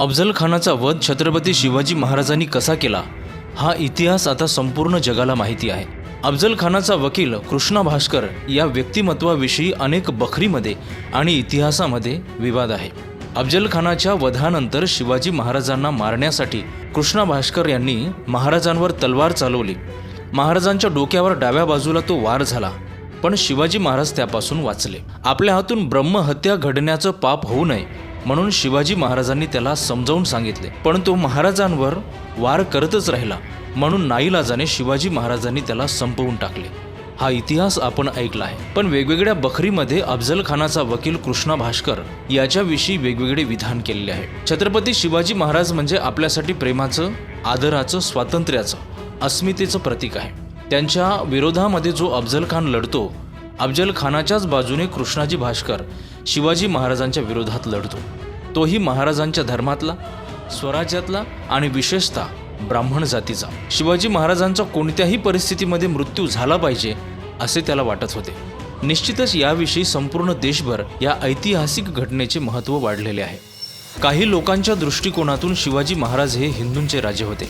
अफजल खानाचा वध छत्रपती शिवाजी महाराजांनी कसा केला हा इतिहास आता संपूर्ण जगाला माहिती आहे. अफजल खानाचा वकील कृष्णा भास्कर या व्यक्तिमत्वाविषयी अनेक बखरीमध्ये आणि इतिहासामध्ये विवाद आहे. अफजल खानाच्या वधानंतर शिवाजी महाराजांना मारण्यासाठी कृष्णा भास्कर यांनी महाराजांवर तलवार चालवली. महाराजांच्या डोक्यावर डाव्या बाजूला तो वार झाला पण शिवाजी महाराज त्यापासून वाचले. आपल्या हातून ब्रह्महत्या घडण्याचं पाप होऊ नये म्हणून शिवाजी महाराजांनी त्याला समजावून सांगितले. पण तो महाराजांवर वार करतच राहिला. म्हणून नाईलाजाने शिवाजी महाराजांनी त्याला संपवून टाकले. हा इतिहास आपण ऐकला आहे. पण वेगवेगळ्या बखरीमध्ये अफजल खानाचा वकील कृष्णा भास्कर याच्याविषयी वेगवेगळे विधान केलेले आहे. छत्रपती शिवाजी महाराज म्हणजे आपल्यासाठी प्रेमाचं आदराचं स्वातंत्र्याचं अस्मितेचं प्रतीक आहे. त्यांच्या विरोधामध्ये जो अफजल खान लढतो अफजल खानाच्याच बाजूने कृष्णाजी भास्कर शिवाजी महाराजांच्या विरोधात लढतो. तोही महाराजांच्या धर्मातला स्वराज्यातला आणि विशेषतः ब्राह्मण जातीचा. शिवाजी महाराजांचा कोणत्याही परिस्थितीमध्ये मृत्यू झाला पाहिजे असे त्याला वाटत होते. निश्चितच याविषयी संपूर्ण देशभर या ऐतिहासिक घटनेचे महत्त्व वाढलेले आहे. काही लोकांच्या दृष्टिकोनातून शिवाजी महाराज हे हिंदूंचे राजे होते.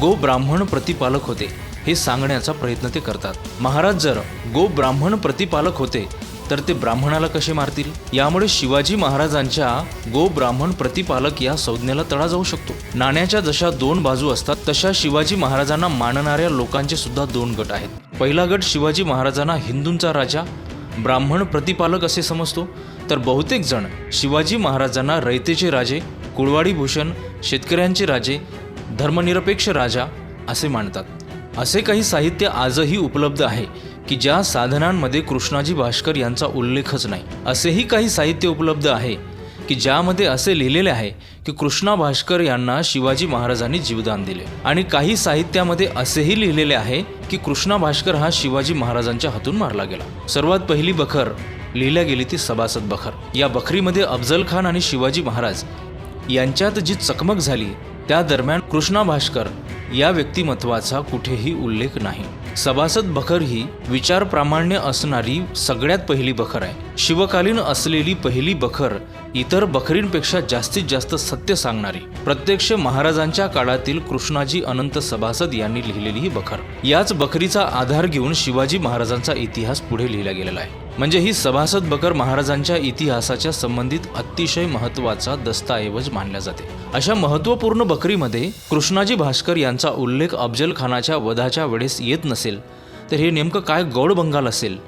गो ब्राह्मण प्रतिपालक होते हे सांगण्याचा प्रयत्न ते करतात. महाराज जर गो ब्राह्मण प्रतिपालक होते तर ते ब्राह्मणाला कसे मारतील? यामुळे शिवाजी महाराजांच्या गो ब्राह्मण प्रतिपालक या संज्ञेला तडा जाऊ शकतो. नाण्याच्या जशा दोन बाजू असतात तशा शिवाजी महाराजांना मानणाऱ्या लोकांचे सुद्धा दोन गट आहेत. पहिला गट शिवाजी महाराजांना हिंदूंचा राजा ब्राह्मण प्रतिपालक असे समजतो. तर बहुतेक जण शिवाजी महाराजांना रयतेचे राजे कुळवाडी भूषण शेतकऱ्यांचे राजे धर्मनिरपेक्ष राजा असे मानतात. असे काही साहित्य आजही उपलब्ध आहे. की ज्या साधनांमध्ये कृष्णाजी भास्कर यांचा उल्लेखच नाही असेही काही साहित्य उपलब्ध आहे की ज्यामध्ये असे लिहिलेले आहे की कृष्णा भास्कर यांना शिवाजी महाराजांनी जीवदान दिले. आणि काही साहित्यामध्ये असेही लिहिलेले आहे की कृष्णा भास्कर हा शिवाजी महाराजांच्या हातून मारला गेला. सर्वात पहिली बखर लिहिल्या गेली ती सभासद बखर. या बखरीमध्ये अफजल खान आणि शिवाजी महाराज यांच्यात जी चकमक झाली त्या दरम्यान कृष्णा भास्कर या व्यक्तिमत्वाचा कुठेही उल्लेख नाही. सभासद बखर ही विचार प्रामाण्य असणारी सगळ्यात पहिली बखर आहे. शिवकालीन असलेली पहिली बखर इतर बखरींपेक्षा जास्तीत जास्त सत्य सांगणारी प्रत्यक्ष महाराजांच्या काळातील कृष्णाजी अनंत सभासद यांनी लिहिलेली ही बखर. याच बखरीचा आधार घेऊन शिवाजी महाराजांचा इतिहास पुढे लिहिला गेलेला आहे. म्हणजे ही सभासद बकर महाराजांच्या इतिहासाच्या संबंधित अतिशय महत्त्वाचा दस्तऐवज मानल्या जाते. अशा महत्त्वपूर्ण बकरीमध्ये कृष्णाजी भास्कर यांचा उल्लेख अफजल खानाच्या वधाच्या वेळेस येत नसेल तर हे नेमकं काय गौड बंगाल असेल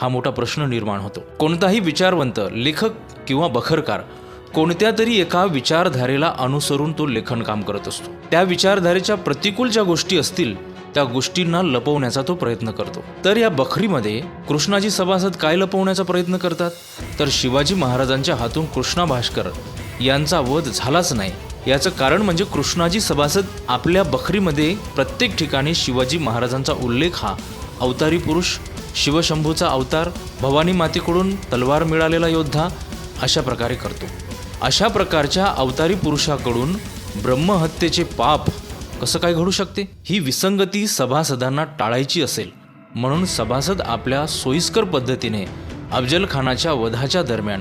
हा मोठा प्रश्न निर्माण होतो. कोणताही विचारवंत लेखक किंवा बखरकार कोणत्या तरी एका विचारधारेला अनुसरून तो लेखन काम करत असतो. त्या विचारधारेच्या प्रतिकूल ज्या गोष्टी असतील त्या गोष्टींना लपवण्याचा तो प्रयत्न करतो. तर या बखरीमध्ये कृष्णाजी सभासद काय लपवण्याचा प्रयत्न करतात? तर शिवाजी महाराजांच्या हातून कृष्णा भास्कर यांचा वध झालाच नाही. याचं कारण म्हणजे कृष्णाजी सभासद आपल्या बखरीमध्ये प्रत्येक ठिकाणी शिवाजी महाराजांचा उल्लेख हा. अवतारी पुरुष शिवशंभूचा अवतार भवानी मातेकडून तलवार मिळालेला योद्धा अशा प्रकारे करतो. अशा प्रकारच्या अवतारी पुरुषाकडून ब्रह्महत्येचे पाप कसं काय घडू शकते? ही विसंगती सभासदांना टाळायची असेल. म्हणून सभासद आपल्या सोयीस्कर पद्धतीने अफजल खानाच्या वधाच्या दरम्यान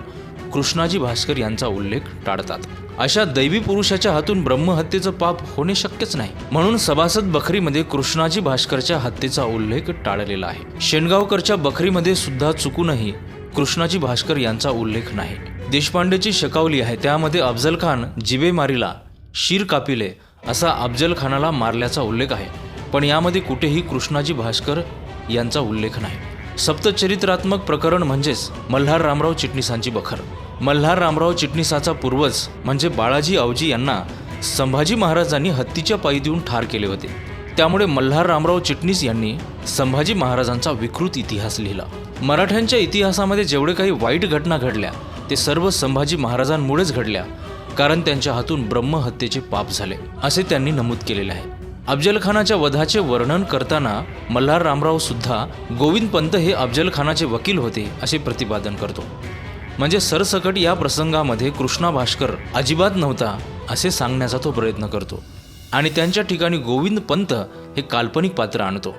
कृष्णाजी भास्कर यांचा उल्लेख टाळतात. अशा दैवी पुरुषाच्या हातून ब्रह्महत्येचं पाप होणे शक्यच नाही. म्हणून सभासद बखरीमध्ये कृष्णाजी भास्करच्या हत्येचा उल्लेख टाळलेला आहे. शेणगावकरच्या बखरीमध्ये सुद्धा चुकूनही कृष्णाजी भास्कर यांचा उल्लेख नाही. देशपांडेची शकावली आहे. त्यामध्ये अफजल खान जिबे मारीला शीर कापिले असा अफजल खानाला मारल्याचा उल्लेख आहे. पण यामध्ये कुठेही कृष्णाजी भास्कर यांचा उल्लेख नाही. सप्तचरित्रात्मक प्रकरण म्हणजेच मल्हार रामराव चिटणीसांची बखर. मल्हार रामराव चिटणीसाचा पूर्वज म्हणजे बाळाजी आवजी यांना संभाजी महाराजांनी हत्तीच्या पायी देऊन ठार केले होते. त्यामुळे मल्हार रामराव चिटणीस यांनी संभाजी महाराजांचा विकृत इतिहास लिहिला. मराठ्यांच्या इतिहासामध्ये जेवढे काही वाईट घटना घडल्या ते सर्व संभाजी महाराजांमुळेच घडल्या. कारण त्यांच्या हातून ब्रह्महत्येचे पाप झाले असे त्यांनी नमूद केलेले आहे. अफजलखानाच्या वधाचे वर्णन करताना मल्हार रामराव सुद्धा गोविंद पंत हे अफजलखानाचे वकील होते असे प्रतिपादन करतो. म्हणजे सरसकट या प्रसंगामध्ये कृष्णा भास्कर अजिबात नव्हता असे सांगण्याचा तो प्रयत्न करतो. आणि त्यांच्या ठिकाणी गोविंद पंत हे काल्पनिक पात्र आणतो.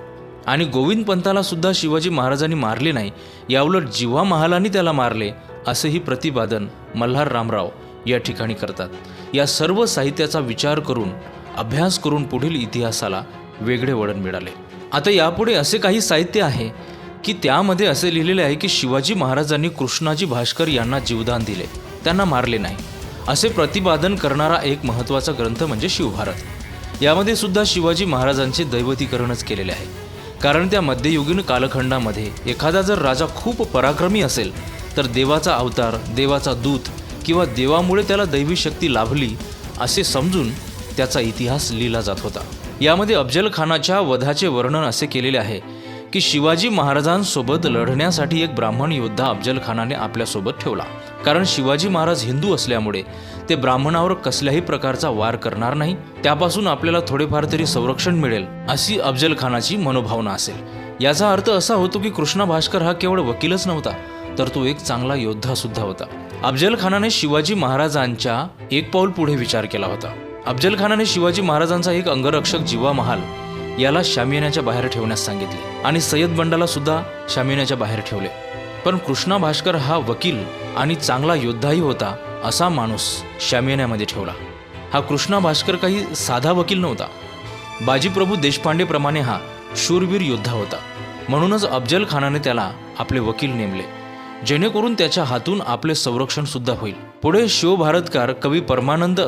आणि गोविंद पंताला सुद्धा शिवाजी महाराजांनी मारले नाही याउलट जिव्हा महालांनी त्याला मारले असेही प्रतिपादन मल्हार रामराव या ठिकाणी करतात. या सर्व साहित्याचा विचार करून अभ्यास करून पुढील इतिहासाला वेगळे वळण मिळाले. आता यापुढे असे काही साहित्य आहे की त्यामध्ये असे लिहिलेले आहे की शिवाजी महाराजांनी कृष्णाजी भास्कर यांना जीवदान दिले. त्यांना मारले नाही. असे प्रतिपादन करणारा एक महत्त्वाचा ग्रंथ म्हणजे शिवभारत. यामध्ये सुद्धा शिवाजी महाराजांचे दैवतीकरणच केलेले आहे. कारण त्या मध्ययुगीन कालखंडामध्ये एखादा जर राजा खूप पराक्रमी असेल तर देवाचा अवतार देवाचा दूत किंवा देवामुळे त्याला दैवी शक्ती लाभली असे समजून त्याचा इतिहास लिहिला जात होता. यामध्ये अफजल खानाच्या वधाचे वर्णन असे केलेले आहे की शिवाजी महाराजांसोबत लढण्यासाठी एक ब्राह्मण योद्धा अफजल खानाने आपल्यासोबत ठेवला. कारण शिवाजी महाराज हिंदू असल्यामुळे ते ब्राह्मणावर कसल्याही प्रकारचा वार करणार नाही त्यापासून आपल्याला थोडेफार तरी संरक्षण मिळेल अशी अफजल खानाची मनोभावना असेल. याचा अर्थ असा होतो की कृष्णा भास्कर हा केवळ वकीलच नव्हता तर तो एक चांगला योद्धा सुद्धा होता. अफजल खानाने शिवाजी महाराजांच्या एक पाऊल पुढे विचार केला होता. अफजल खानाने शिवाजी महाराजांचा एक अंगरक्षक जीवा महाल याला शामियानाच्या बाहेर ठेवण्यास सांगितले आणि सय्यद बंडाला सुद्धा शामियानाच्या बाहेर ठेवले. पण कृष्णा भास्कर हा वकील आणि चांगला योद्धाही होता असा माणूस शामियानामध्ये ठेवला. हा कृष्णा भास्कर काही साधा वकील नव्हता. बाजीप्रभू देशपांडेप्रमाणे हा शूरवीर योद्धा होता. म्हणूनच अफजल खानाने त्याला आपले वकील नेमले. जेणेकरून त्याच्या हातून आपले संरक्षण सुद्धा होईल. पुढे शिवभारतकार कवी परमानंद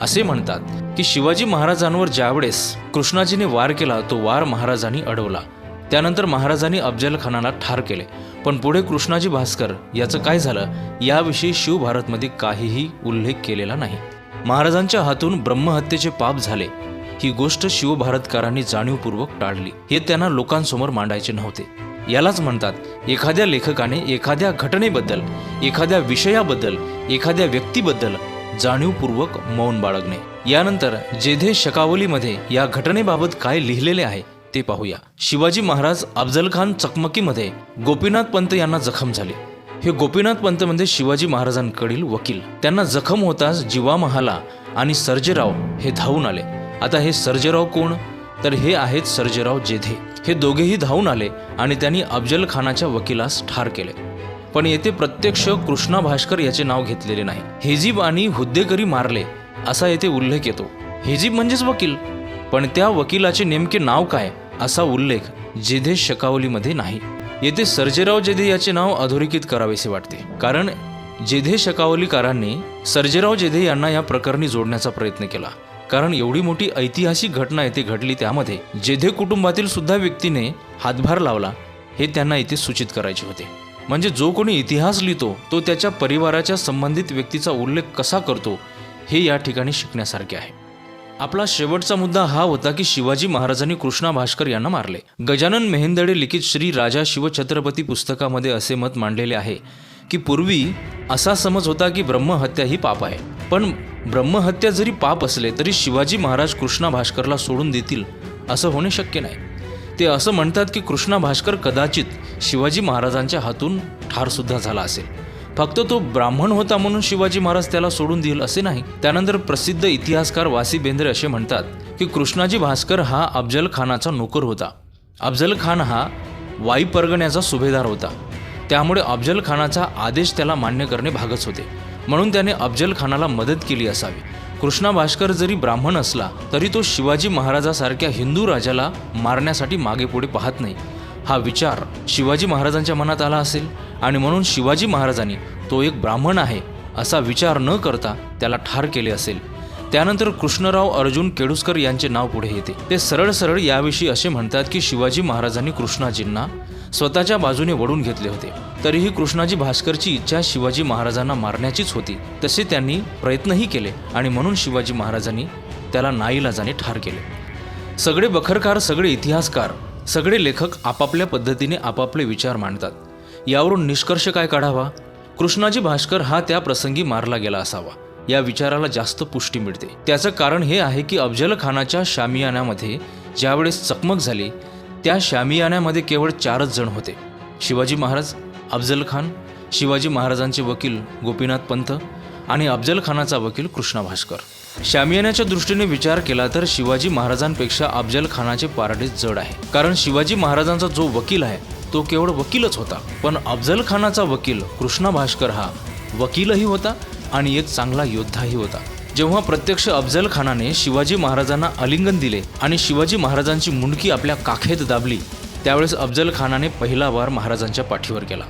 असे म्हणतात की शिवाजी महाराजांवर ज्यावेळेस कृष्णाजीने वार केला तो वार महाराजांनी अडवला. त्यानंतर महाराजांनी अफजल खानाला ठार केले. पण पुढे कृष्णाजी भास्कर याचं काय झालं? याविषयी शिवभारतमध्ये काहीही उल्लेख केलेला नाही. महाराजांच्या हातून ब्रह्महत्येचे पाप झाले. ही गोष्ट शिवभारतकारांनी जाणीवपूर्वक टाळली. हे त्यांना लोकांसमोर मांडायचे नव्हते. यालाच म्हणतात एखाद्या लेखकाने एखाद्या घटनेबद्दल एखाद्या विषयाबद्दल एखाद्या व्यक्तीबद्दल जाणीवपूर्वक मौन बाळगणे. यानंतर जेधे शकावलीमध्ये या घटनेबाबत काय लिहिलेले आहे ते पाहूया. शिवाजी महाराज अफजल खान चकमकीमध्ये गोपीनाथ पंत यांना जखम झाली. हे गोपीनाथ पंत म्हणजे शिवाजी महाराजांकडील वकील. त्यांना जखम होताच जीवा महाला आणि सर्जेराव हे धावून आले. आता हे सर्जेराव कोण? तर हे आहेत सर्जेराव जेधे. हे दोघेही धावून आले आणि त्यांनी अफजल खानाच्या वकिलास ठार केले. पण येथे प्रत्यक्ष कृष्णा भास्कर याचे नाव घेतलेले नाही. हेजीब आणि हुद्देकरी मारले असा येथे उल्लेख येतो. हेजीब म्हणजेच वकील. पण त्या वकिलाचे नेमके नाव काय असा उल्लेख जेधे शकावलीमध्ये नाही. येथे सर्जेराव जेधे याचे नाव अधोरेखित करावेसे वाटते. कारण जेधे शकावलीकारांनी सर्जेराव जेधे यांना या प्रकरणी जोडण्याचा प्रयत्न केला. कारण एवढी मोठी ऐतिहासिक घटना येथे घडली त्यामध्ये. जेधे कुटुंबातील सुद्धा व्यक्तीने हातभार लावला हे त्यांना इथे सूचित करायचे होते. म्हणजे जो कोणी इतिहास लिहितो तो त्याच्या परिवाराच्या संबंधित व्यक्तीचा उल्लेख कसा करतो हे या ठिकाणी शिकण्यासारखे आहे. आपला शेवटचा मुद्दा हा होता की शिवाजी महाराजांनी कृष्णा भास्कर यांना मारले. गजानन मेहेंदडे लिखित श्री राजा शिवछत्रपती पुस्तकामध्ये असे मत मांडलेले आहे की पूर्वी असा समज होता की ब्रह्महत्या ही पाप आहे. पण ब्रह्महत्या जरी पाप असले तरी शिवाजी महाराज कृष्णा भास्करला सोडून देतील असं होणे शक्य नाही. ते असं म्हणतात की कृष्णा भास्कर कदाचित शिवाजी महाराजांच्या हातून ठारसुद्धा झाला असेल. फक्त तो ब्राह्मण होता म्हणून शिवाजी महाराज त्याला सोडून देईल असे नाही. त्यानंतर प्रसिद्ध इतिहासकार वासी बेंद्रे असे म्हणतात की कृष्णाजी भास्कर हा अफजल खानाचा नोकर होता. अफजल खान हा वाई परगण्याचा सुभेदार होता. त्यामुळे अफजल खानाचा आदेश त्याला मान्य करणे भागच होते. म्हणून त्याने अफजल खानाला मदत केली असावी. कृष्णा भास्कर जरी ब्राह्मण असला तरी तो शिवाजी महाराजासारख्या हिंदू राजाला मारण्यासाठी मागे पुढे पाहत नाही. हा विचार शिवाजी महाराजांच्या मनात आला असेल? आणि म्हणून शिवाजी महाराजांनी तो एक ब्राह्मण आहे असा विचार न करता त्याला ठार केले असेल. त्यानंतर कृष्णराव अर्जुन केडुसकर यांचे नाव पुढे येते. ते सरळ सरळ याविषयी असे म्हणतात की शिवाजी महाराजांनी कृष्णाजींना स्वतःच्या बाजूने वळून घेतले होते. तरीही कृष्णाजी भास्करची इच्छा शिवाजी महाराजांना मारण्याचीच होती. तसे त्यांनी प्रयत्नही केले आणि म्हणून शिवाजी महाराजांनी त्याला नाईलाजाने ठार केले. सगळे बखरकार सगळे इतिहासकार सगळे लेखक आपापल्या पद्धतीने आपापले विचार मांडतात. यावरून निष्कर्ष काय काढावा? कृष्णाजी भास्कर हा त्या प्रसंगी मारला गेला असावा. या विचाराला जास्त पुष्टी मिळते. त्याचं कारण हे आहे की अफजल खानाच्या शामियानामध्ये ज्यावेळेस चकमक झाली त्या शामियानामध्ये केवळ चारच जण होते. शिवाजी महाराज अफजल खान शिवाजी महाराजांचे वकील गोपीनाथ पंत आणि अफजल खानाचा वकील कृष्णा भास्कर. शामियानाच्या दृष्टीने विचार केला तर शिवाजी महाराजांपेक्षा अफजल खानाचे पारडे जड आहे. कारण शिवाजी महाराजांचा जो वकील आहे तो केवळ वकीलच होता. पण अफजल खानाचा वकील कृष्णा भास्कर हा वकीलही होता आणि एक चांगला योद्धाही होता. जेव्हा प्रत्यक्ष अफजल खानाने शिवाजी महाराजांना आलिंगन दिले आणि शिवाजी महाराजांची मुंडकी आपल्या काखेत दाबली त्यावेळेस अफजल खानाने पहिला वार महाराजांच्या पाठीवर केला.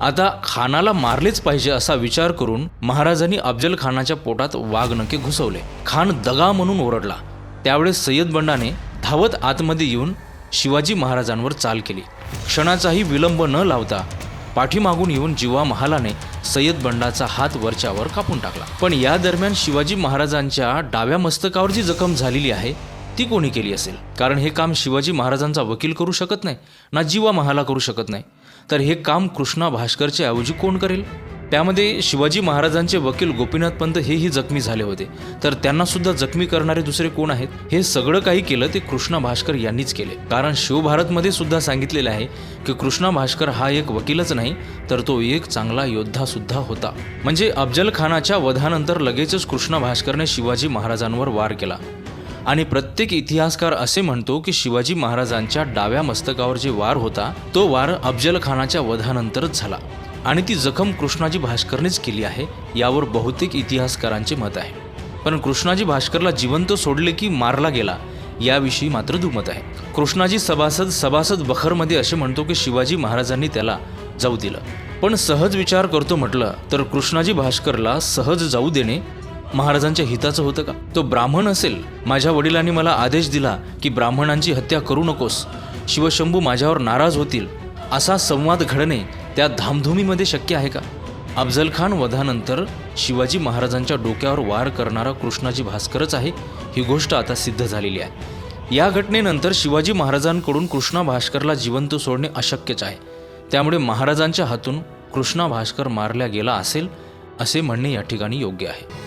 आता खानाला मारलेच पाहिजे असा विचार करून महाराजांनी अफजल खानाच्या पोटात वाघनके घुसवले. खान दगा म्हणून ओरडला. त्यावेळेस सय्यद बंडाने धावत आतमध्ये येऊन शिवाजी महाराजांवर चाल केली. क्षणाचाही विलंब न लावता पाठीमागून येऊन जीवा महालाने सय्यद बंडाचा हात वरच्यावर कापून टाकला. पण या दरम्यान शिवाजी महाराजांच्या डाव्या मस्तकावर जी जखम झालेली आहे ती कोणी केली असेल? कारण हे काम शिवाजी महाराजांचा वकील करू शकत नाही ना जीवा महाला करू शकत नाही. तर हे काम कृष्णा भास्करच्या ऐवजी कोण करेल? त्यामध्ये शिवाजी महाराजांचे वकील गोपीनाथ पंत हेही जखमी झाले होते. तर त्यांना सुद्धा जखमी करणारे दुसरे कोण आहेत? हे सगळं काही केलं ते कृष्णा भास्कर यांनीच केले. कारण शिवभारतमध्ये सुद्धा सांगितलेलं आहे की कृष्णा भास्कर हा एक वकीलच नाही तर तो एक चांगला योद्धा सुद्धा होता. म्हणजे अफजल खानाच्या वधानंतर लगेचच कृष्णा भास्करने शिवाजी महाराजांवर वार केला. आणि प्रत्येक इतिहासकार असे म्हणतो की शिवाजी महाराजांच्या डाव्या मस्तकावर जे वार होता तो वार अफजल खानाच्या वधानंतरच झाला. आणि ती जखम कृष्णाजी भास्करनेच केली आहे यावर बहुतेक इतिहासकारांचे मत आहे. पण कृष्णाजी भास्करला जिवंत सोडले की मारला गेला याविषयी मात्र दुमत आहे. कृष्णाजी सभासद सभासद बखरमध्ये असे म्हणतो की शिवाजी महाराजांनी त्याला जाऊ दिलं. पण सहज विचार करतो म्हटलं तर कृष्णाजी भास्करला सहज जाऊ देणे महाराजांच्या हिताचं होतं का? तो ब्राह्मण असेल माझ्या वडिलांनी मला आदेश दिला की ब्राह्मणांची हत्या करू नकोस. शिवशंभू माझ्यावर नाराज होतील असा संवाद घडणे त्या धामधुमीमध्ये शक्य आहे का? अफजल खान वधानंतर शिवाजी महाराजांच्या डोक्यावर वार करणारा कृष्णाजी भास्करच आहे ही गोष्ट आता सिद्ध झालेली आहे. या घटनेनंतर शिवाजी महाराजांकडून कृष्णा भास्करला जिवंत सोडणे अशक्यच आहे. त्यामुळे महाराजांच्या हातून कृष्णा भास्कर मारल्या गेला असेल असे म्हणणे या ठिकाणी योग्य आहे.